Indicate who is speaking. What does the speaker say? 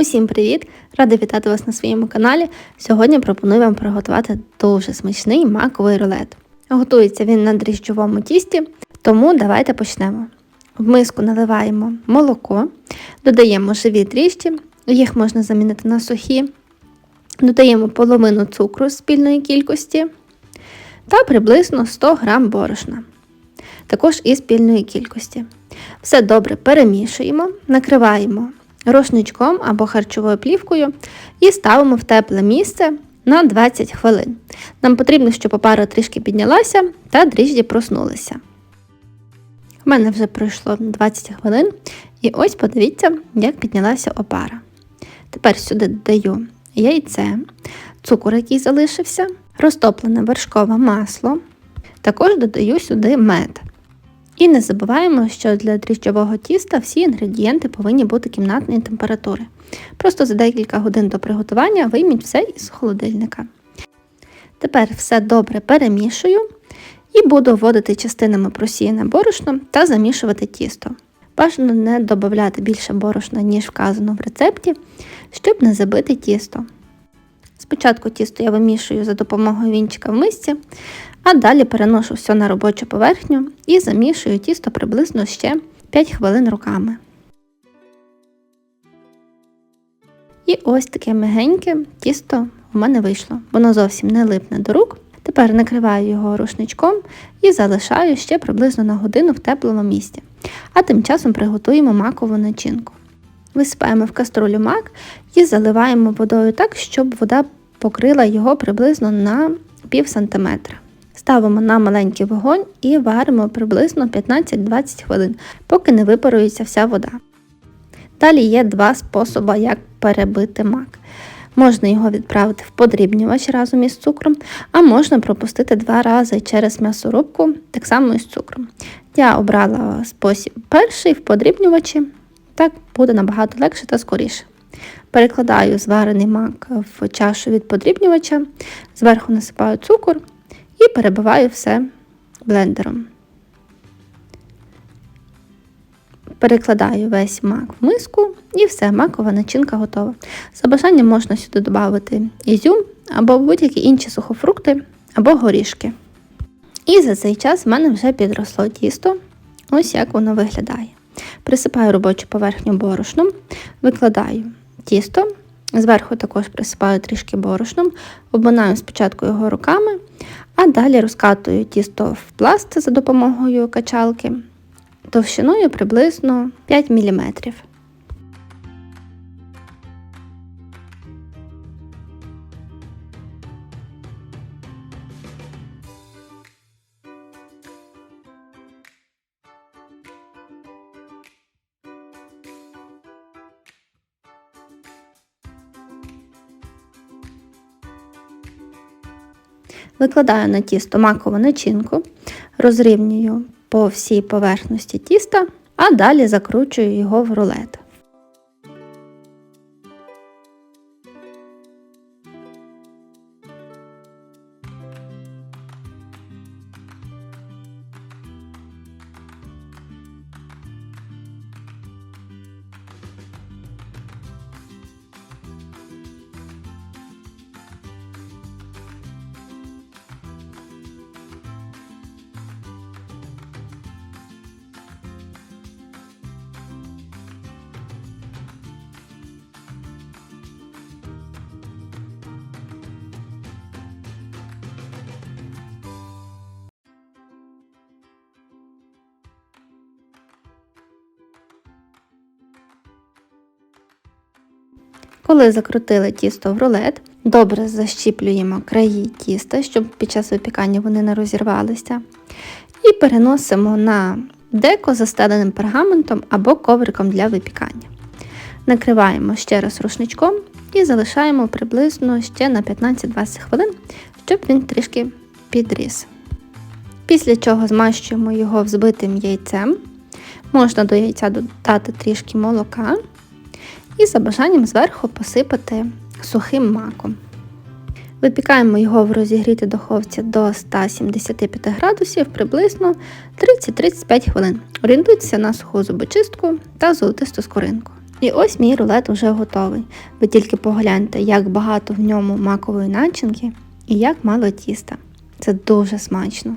Speaker 1: Усім привіт! Рада вітати вас на своєму каналі. Сьогодні пропоную вам приготувати дуже смачний маковий рулет. Готується він на дріжджовому тісті, тому давайте почнемо. В миску наливаємо молоко, додаємо живі дріжджі, їх можна замінити на сухі, додаємо половину цукру спільної кількості та приблизно 100 г борошна, також і спільної кількості. Все добре перемішуємо, накриваємо рушничком або харчовою плівкою і ставимо в тепле місце на 20 хвилин. Нам потрібно, щоб опара трішки піднялася та дріжджі проснулися. У мене вже пройшло 20 хвилин, і ось подивіться, як піднялася опара. Тепер сюди додаю яйце, цукор, який залишився, розтоплене вершкове масло. Також додаю сюди мед. І не забуваємо, що для дріжджового тіста всі інгредієнти повинні бути кімнатної температури. Просто за декілька годин до приготування вийміть все із холодильника. Тепер все добре перемішую і буду вводити частинами просіяне борошно та замішувати тісто. Бажано не додати більше борошна, ніж вказано в рецепті, щоб не забити тісто. Спочатку тісто я вимішую за допомогою вінчика в мисці, а далі переношу все на робочу поверхню і замішую тісто приблизно ще 5 хвилин руками. І ось таке мягеньке тісто у мене вийшло. Воно зовсім не липне до рук. Тепер накриваю його рушничком і залишаю ще приблизно на годину в теплому місці. А тим часом приготуємо макову начинку. Висипаємо в каструлю мак і заливаємо водою так, щоб вода покрила його приблизно на пів сантиметра. Ставимо на маленький вогонь і варимо приблизно 15-20 хвилин, поки не випарується вся вода. Далі є два способи, як перебити мак. Можна його відправити в подрібнювач разом із цукром, а можна пропустити два рази через м'ясорубку, так само із цукром. Я обрала спосіб перший в подрібнювачі, так буде набагато легше та скоріше. Перекладаю зварений мак в чашу від подрібнювача, зверху насипаю цукор і перебиваю все блендером. Перекладаю весь мак в миску і все, макова начинка готова. За бажанням можна сюди додати ізюм або будь-які інші сухофрукти або горішки. І за цей час в мене вже підросло тісто, ось як воно виглядає. Присипаю робочу поверхню борошном, викладаю тісто, зверху також присипаю трішки борошном, обминаю спочатку його руками, а далі розкатую тісто в пласт за допомогою качалки товщиною приблизно 5 мм. Викладаю на тісто макову начинку, розрівнюю по всій поверхності тіста, а далі закручую його в рулет. Коли закрутили тісто в рулет, добре защіплюємо краї тіста, щоб під час випікання вони не розірвалися. І переносимо на деко застеленим пергаментом або ковриком для випікання. Накриваємо ще раз рушничком і залишаємо приблизно ще на 15-20 хвилин, щоб він трішки підріс. Після чого змащуємо його взбитим яйцем. Можна до яйця додати трішки молока і за бажанням зверху посипати сухим маком. Випікаємо його в розігрітій духовці до 175 градусів приблизно 30-35 хвилин. Орієнтуйтеся на суху зубочистку та золотисту скоринку. І ось мій рулет уже готовий. Ви тільки погляньте, як багато в ньому макової начинки і як мало тіста. Це дуже смачно.